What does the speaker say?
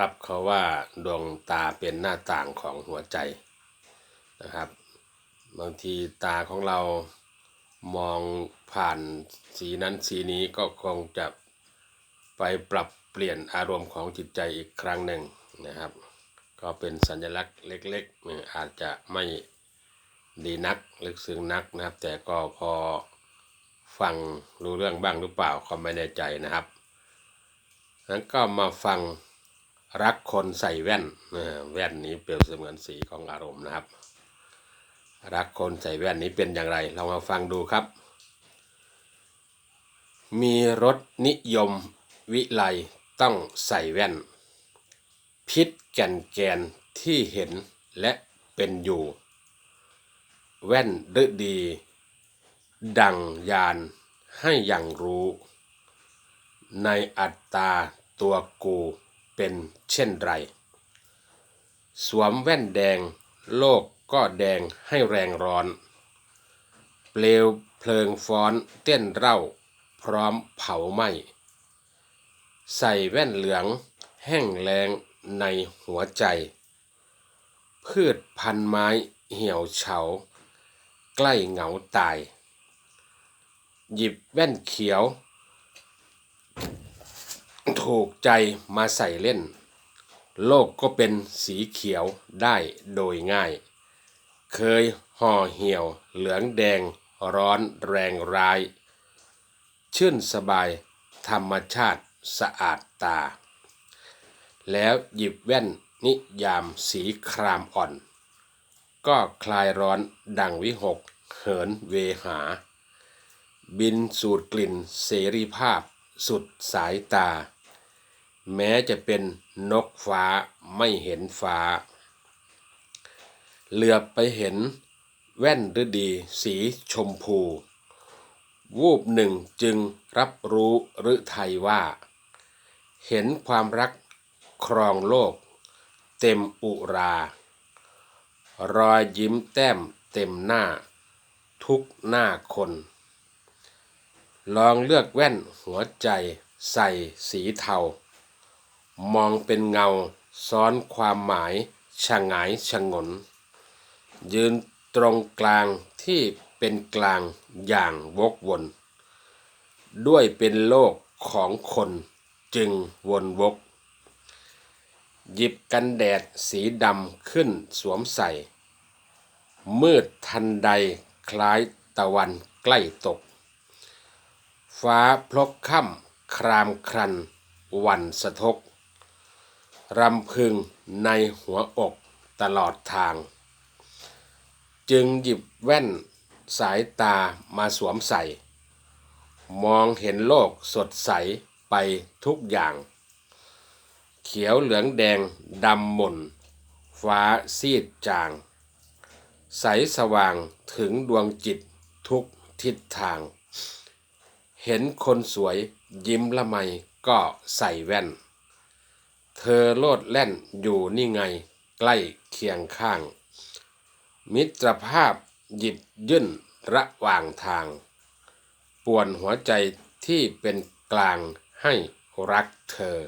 ครับเขาว่าดวงตาเป็นหน้าต่างของหัวใจนะครับ บางทีตาของเรามองผ่านสีนั้นสีนี้ก็คงจะไปปรับเปลี่ยนอารมณ์ของจิตใจอีกครั้งหนึ่งนะครับ ก็เป็นสัญลักษณ์เล็กๆ อาจจะไม่ดีนักลึกซึ้งนักนะครับ แต่ก็พอฟังรู้เรื่องบ้างหรือเปล่าก็ไม่แน่ใจนะครับนั้นก็มาฟัง รักคนใส่แว่นแว่นนี้เปรียบเสมือนสีของอารมณ์นะครับ รักคนใส่แว่นนี้เป็นอย่างไร เรามาฟังดูครับ มีรสนิยมวิไลต้องใส่แว่น พิษแก่นแกนที่เห็นและเป็นอยู่ แว่นฤดี ดังยานให้อย่างรู้ ในอัตตาตัวกู เป็นเช่นไร สวมแว่นแดง โลกก็แดงให้แรงร้อน เปลวเพลิงฟ้อนเต้นเร่า พร้อมเผาไหม้ใส่แว่นเหลืองแห้งแรงในหัวใจ พืชพันไม้เหี่ยวเฉา ใกล้เหงาตาย หยิบแว่นเขียว ถูกใจมาใส่เล่น โลกก็เป็นสีเขียวได้โดยง่าย เคยห่อเหี่ยวเหลืองแดงร้อนแรงร้าย ชื่นสบายธรรมชาติสะอาดตา แล้วหยิบแว่นนิยามสีครามอ่อน ก็คลายร้อนดังวิหกเหินเวหา บินสูดกลิ่นเสรีภาพสุดสายตา แม้จะเป็นนกฟ้าไม่เห็นฟ้า เหลือบไปเห็นแว่นฤดีสีชมพู วูบหนึ่งจึงรับรู้หรือไทยว่า เห็นความรักครองโลก เต็มอุรา รอยยิ้มแต้มเต็มหน้า ทุกหน้าคน ลองเลือกแว่นหัวใจใส่สีเทา มองเป็นเงา ซ้อนความหมายชะงายชะงน ยืนตรงกลางที่เป็นกลางอย่างวกวน ด้วยเป็นโลกของคนจึงวนวก หยิบกันแดดสีดำขึ้นสวมใส่ มืดทันใดคล้ายตะวันใกล้ตก ฟ้าพลบค่ำครามครัน วันสะทก รำพึงในหัวอกตลอดทาง จึงหยิบแว่นสายตามาสวมใส่ มองเห็นโลกสดใสไปทุกอย่าง เขียวเหลืองแดงดำหม่น ฟ้าซีดจาง ใสสว่างถึงดวงจิตทุกทิศทาง เห็นคนสวยยิ้มละไมก็ใส่แว่น เธอโลดแล่นอยู่นี่ไงใกล้เคียงข้าง มิตรภาพหยิบยื่นระหว่างทาง ป่วนหัวใจที่เป็นกลางให้รักเธอ